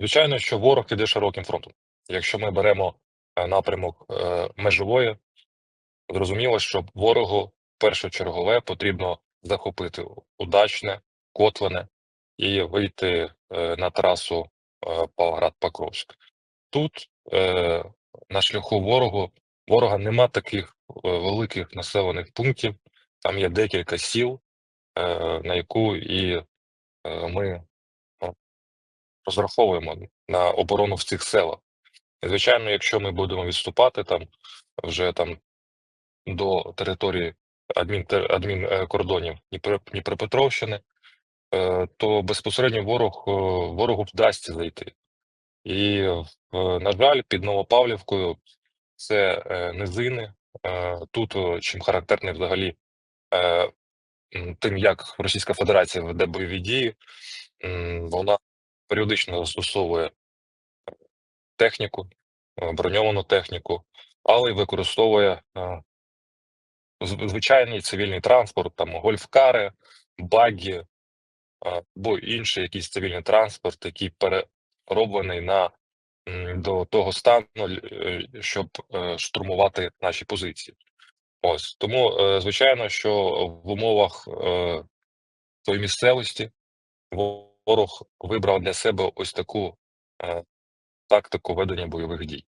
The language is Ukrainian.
Звичайно, що ворог іде широким фронтом. Якщо ми беремо е, напрямок е, межової, зрозуміло, що ворогу першочергове потрібно захопити удачне, котлене і вийти е, на трасу Павлоград-Покровськ. Тут на шляху ворогу ворога нема таких великих населених пунктів. Там є декілька сіл, на яку і ми розраховуємо на оборону в цих селах. І, звичайно, якщо ми будемо відступати там вже там до території адмін, адмінкордонів Дніпро- Дніпропетровщини, е, то безпосередньо ворог е, ворогу вдасться зайти. І, е, на жаль, під Новопавлівкою це е, низини. Е, Тут е, чим характерний взагалі е, тим, як Російська Федерація веде бойові дії, вона періодично застосовує техніку, е, броньовану техніку, але й використовує е, звичайний цивільний транспорт, там гольфкари, багі е, або інший якийсь цивільний транспорт, який перероблений на до того стану, щоб штурмувати наші позиції. Ось тому, звичайно, що в умовах тої місцевості ворог вибрав для себе ось таку е, тактику ведення бойових дій.